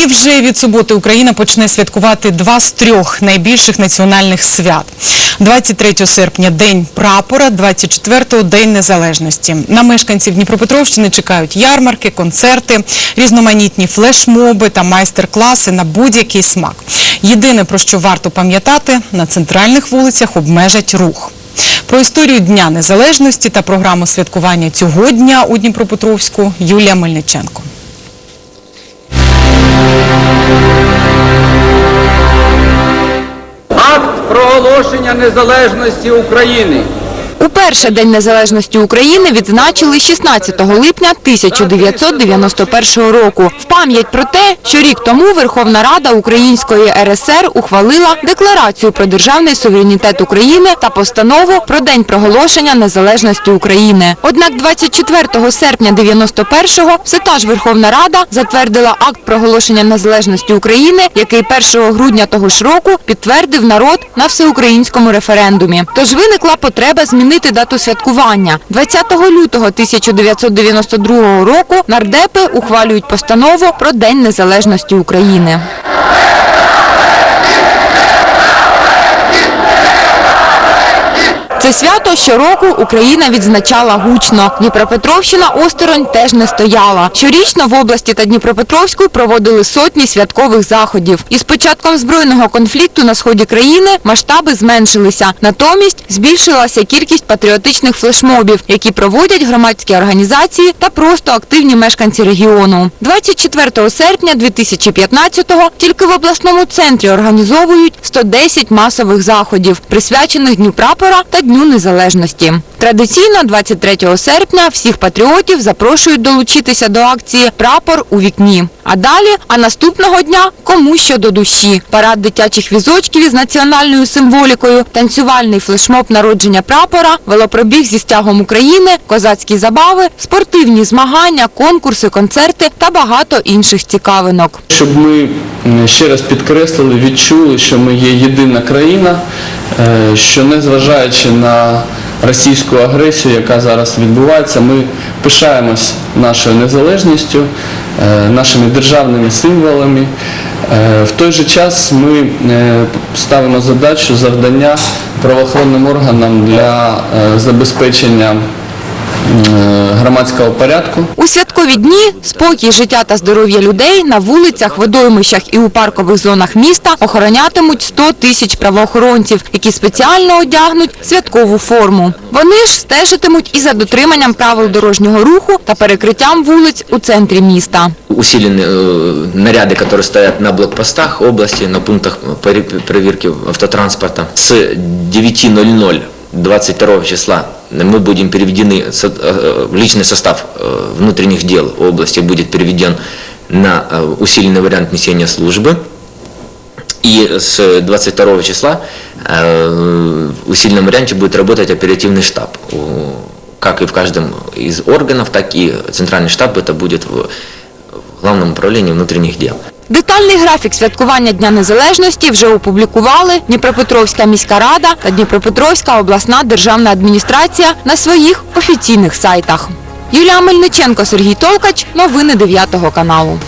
І вже від суботи Україна почне святкувати два з трьох найбільших національних свят. 23 серпня – День прапора, 24-го – День Незалежності. На мешканців Дніпропетровщини чекають ярмарки, концерти, різноманітні флешмоби та майстер-класи на будь-який смак. Єдине, про що варто пам'ятати – на центральних вулицях обмежать рух. Про історію Дня Незалежності та програму святкування цього дня у Дніпропетровську Юлія Мельниченко. Акт проголошення незалежності України. Уперше День Незалежності України відзначили 16 липня 1991 року. В пам'ять про те, що рік тому Верховна Рада Української РСР ухвалила Декларацію про державний суверенітет України та постанову про День проголошення незалежності України. Однак 24 серпня 91-го все та ж Верховна Рада затвердила акт проголошення незалежності України, який 1 грудня того ж року підтвердив народ на всеукраїнському референдумі. Тож виникла потреба змінити дату святкування. 20 лютого 1992 року нардепи ухвалюють постанову про День Незалежності України. Це свято щороку Україна відзначала гучно. Дніпропетровщина осторонь теж не стояла. Щорічно в області та Дніпропетровську проводили сотні святкових заходів. І з початком збройного конфлікту на сході країни масштаби зменшилися. Натомість збільшилася кількість патріотичних флешмобів, які проводять громадські організації та просто активні мешканці регіону. 24 серпня 2015-го тільки в обласному центрі організовують 110 масових заходів, присвячених Дню прапора та Дню Незалежності. Традиційно 23 серпня всіх патріотів запрошують долучитися до акції Прапор у вікні. А далі, а наступного дня кому що до душі. Парад дитячих візочків із національною символікою, танцювальний флешмоб народження прапора, велопробіг зі стягом України, козацькі забави, спортивні змагання, конкурси, концерти та багато інших цікавинок. Щоб ми ще раз підкреслили, відчули, що ми є єдина країна, е, що незважаючи на російську агресію, яка зараз відбувається, ми пишаємось нашою незалежністю, е, нашими державними символами. Е, В той же час ми е, ставимо задачу, завдання правоохоронним органам для забезпечення громадського порядку. У святкові дні спокій, життя та здоров'я людей на вулицях, водоймищах і у паркових зонах міста охоронятимуть 100 тисяч правоохоронців, які спеціально одягнуть святкову форму. Вони ж стежитимуть і за дотриманням правил дорожнього руху та перекриттям вулиць у центрі міста. усилены э, наряды, которые стоят на блокпостах области, на пунктах пори- проверки автотранспорта. С 9.00 22 числа мы будем переведены, со- э, личный состав э, внутренних дел области будет переведен на э, усиленный вариант несения службы. И с 22 числа э, в усиленном варианте будет работать оперативный штаб. У- Как и в каждом из органов, так и центральный штаб это будет в в Главном управлінні внутрішніх дел. Детальний графік святкування Дня Незалежності вже опублікували Дніпропетровська міська рада та Дніпропетровська обласна державна адміністрація на своїх офіційних сайтах. Юлія Мельниченко, Сергій Толкач. Новини 9 каналу.